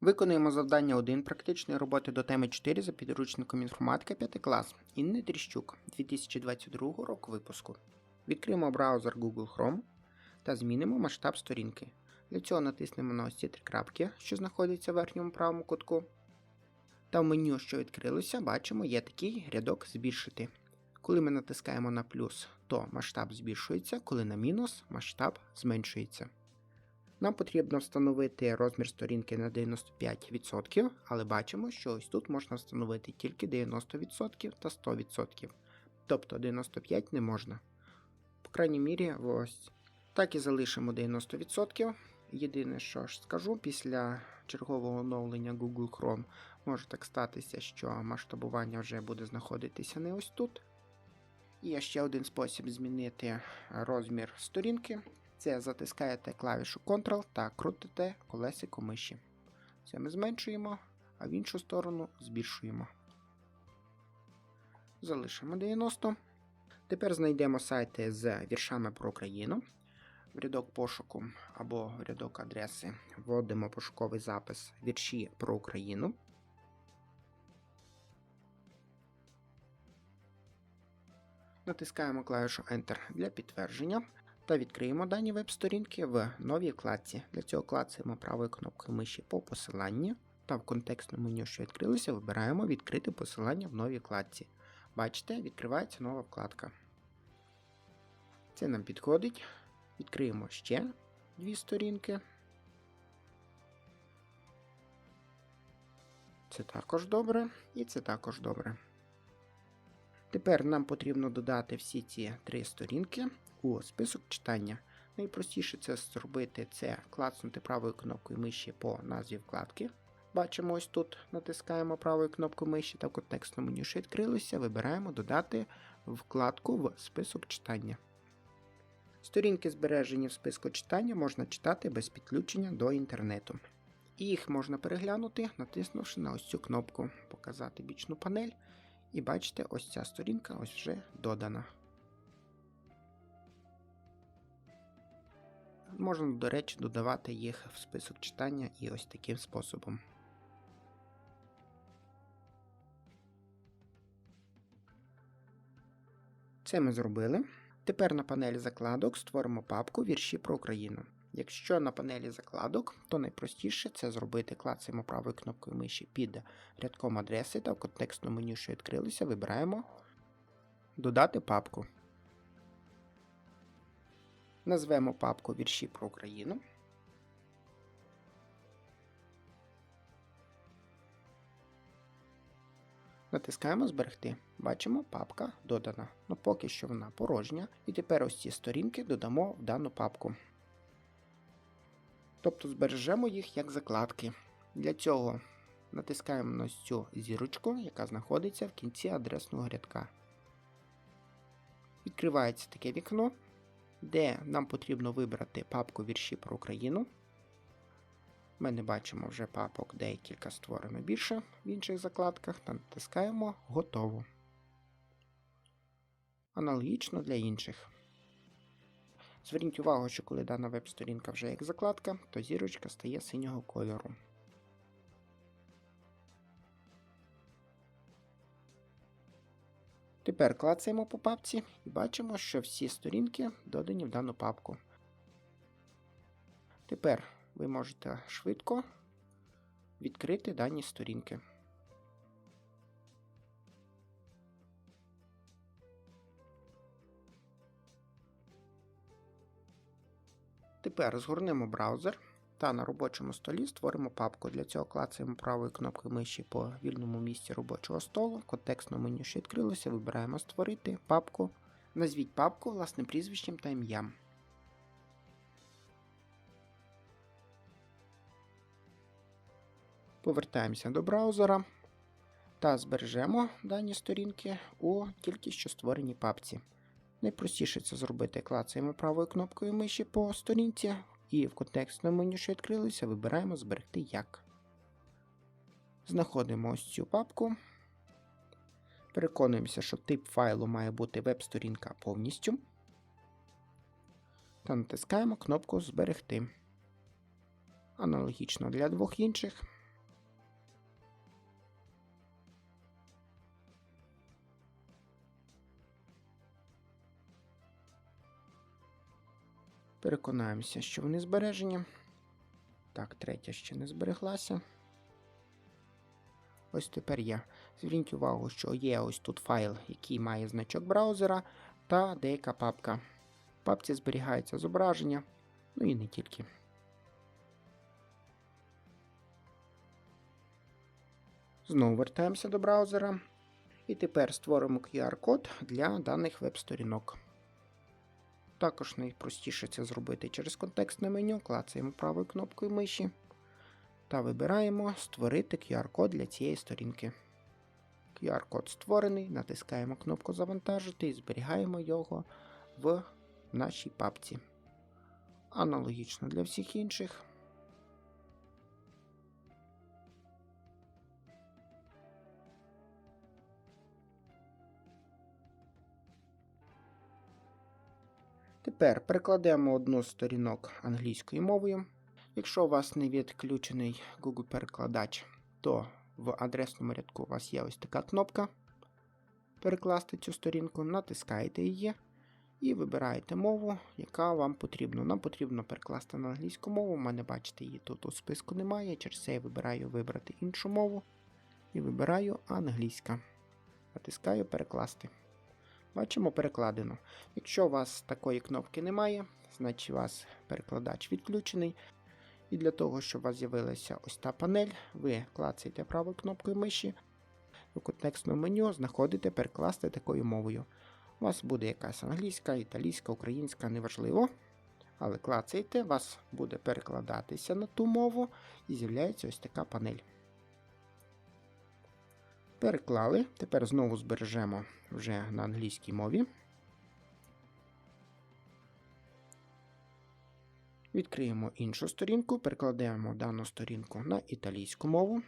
Виконуємо завдання 1 практичної роботи до теми 4 за підручником інформатика 5 клас Інни Тріщук 2022 року випуску. Відкриємо браузер Google Chrome та змінимо масштаб сторінки. Для цього натиснемо на ось ці три крапки, що знаходяться в верхньому правому кутку. Та в меню, що відкрилося, бачимо, є такий рядок збільшити. Коли ми натискаємо на плюс, то масштаб збільшується, коли на мінус масштаб зменшується. Нам потрібно встановити розмір сторінки на 95%, але бачимо, що ось тут можна встановити тільки 90% та 100%. Тобто 95% не можна. По крайній мірі, ось так і залишимо 90%. Єдине, що ж скажу, після чергового оновлення Google Chrome може так статися, що масштабування вже буде знаходитися не ось тут. І ще один спосіб змінити розмір сторінки. Це затискаєте клавішу Ctrl та крутите колесико миші. Це ми зменшуємо, а в іншу сторону збільшуємо. Залишимо 90. Тепер знайдемо сайти з віршами про Україну. В рядок пошуку або в рядок адреси вводимо пошуковий запис Вірші про Україну. Натискаємо клавішу Enter для підтвердження та відкриємо дані веб-сторінки в новій вкладці. Для цього клацаємо правою кнопкою миші по посиланню та в контекстному меню, що відкрилося, вибираємо відкрити посилання в новій вкладці. Бачите, відкривається нова вкладка. Це нам підходить. Відкриємо ще дві сторінки. Це також добре, і це також добре. Тепер нам потрібно додати всі ці три сторінки у список читання. Найпростіше це зробити це клацнути правою кнопкою миші по назві вкладки. Бачимо ось тут, натискаємо правою кнопкою миші та в контекстному меню, що відкрилося, вибираємо додати вкладку в список читання. Сторінки, збережені в списку читання, можна читати без підключення до інтернету. І їх можна переглянути, натиснувши на ось цю кнопку Показати бічну панель. І бачите, ось ця сторінка ось вже додана. Можна, до речі, додавати їх в список читання і ось таким способом. Це ми зробили. Тепер на панелі закладок створимо папку Вірші про Україну. Якщо на панелі закладок, то найпростіше це зробити клацаємо правою кнопкою миші під рядком адреси та в контекстному меню, що відкрилося, вибираємо Додати папку. Назвемо папку Вірші про Україну. Натискаємо Зберегти. Бачимо, папка додана. Ну поки що вона порожня. І тепер ось ці сторінки додамо в дану папку. Тобто збережемо їх як закладки. Для цього натискаємо на цю зірочку, яка знаходиться в кінці адресного рядка. Відкривається таке вікно, де нам потрібно вибрати папку вірші про Україну. Ми не бачимо вже папок, декілька створено більше в інших закладках, та натискаємо Готово. Аналогічно для інших. Зверніть увагу, що коли дана веб-сторінка вже як закладка, то зірочка стає синього кольору. Тепер клацаємо по папці і бачимо, що всі сторінки додані в дану папку. Тепер ви можете швидко відкрити дані сторінки. Тепер згорнемо браузер та на робочому столі створимо папку. Для цього клацаємо правою кнопкою миші по вільному місці робочого столу. В контекстному меню, що відкрилося, вибираємо Створити папку. Назвіть папку власним прізвищем та ім'ям. Повертаємося до браузера та збережемо дані сторінки у тільки що створеній папці. Найпростіше це зробити клацаємо правою кнопкою миші по сторінці і в контекстному меню, що відкрилося, вибираємо Зберегти як. Знаходимо ось цю папку. Переконуємося, що тип файлу має бути веб-сторінка повністю. Та натискаємо кнопку Зберегти. Аналогічно для двох інших. Переконаємося, що вони збережені. Так, третя ще не збереглася. Ось тепер є. Зверніть увагу, що є ось тут файл, який має значок браузера, та деяка папка. В папці зберігається зображення, ну і не тільки. Знову вертаємося до браузера. І тепер створимо QR-код для даних веб-сторінок. Також найпростіше це зробити через контекстне меню, клацаємо правою кнопкою миші та вибираємо Створити QR-код для цієї сторінки. QR-код створений, натискаємо кнопку Завантажити і зберігаємо його в нашій папці. Аналогічно для всіх інших. Тепер перекладемо одну з сторінок англійською мовою. Якщо у вас не відключений Google перекладач, то в адресному рядку у вас є ось така кнопка. Перекласти цю сторінку, натискаєте її і вибираєте мову, яка вам потрібна. Нам потрібно перекласти на англійську мову. У мене, бачите, її тут у списку немає. Через це я вибираю вибрати іншу мову і вибираю англійська. Натискаю перекласти. Бачимо перекладено. Якщо у вас такої кнопки немає, значить у вас перекладач відключений. І для того, щоб у вас з'явилася ось та панель, ви клацаєте правою кнопкою миші, у контекстному меню знаходите перекласти такою мовою. У вас буде якась англійська, італійська, українська, неважливо. Але клацаєте, вас буде перекладатися на ту мову і з'являється ось така панель. Переклали. Тепер знову збережемо вже на англійській мові. Відкриємо іншу сторінку, перекладемо дану сторінку на італійську мову.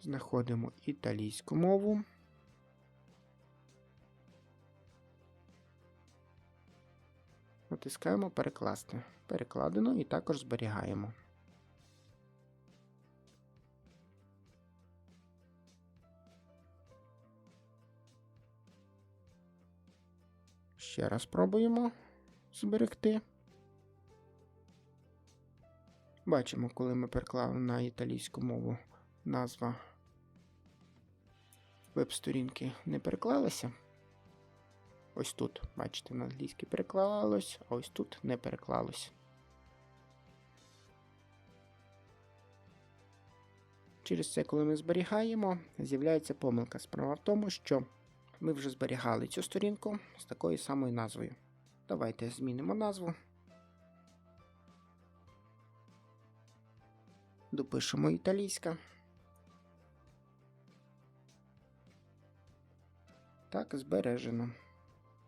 Знаходимо італійську мову. Натискаємо перекласти. Перекладено і також зберігаємо. Ще раз пробуємо зберегти. Бачимо, коли ми переклали на італійську мову назва веб-сторінки не переклалася. Ось тут, бачите, на англійській переклалось, а ось тут не переклалось. Через це, коли ми зберігаємо, з'являється помилка. Справа в тому, що ми вже зберігали цю сторінку з такою самою назвою. Давайте змінимо назву. Допишемо італійська. Так, збережено.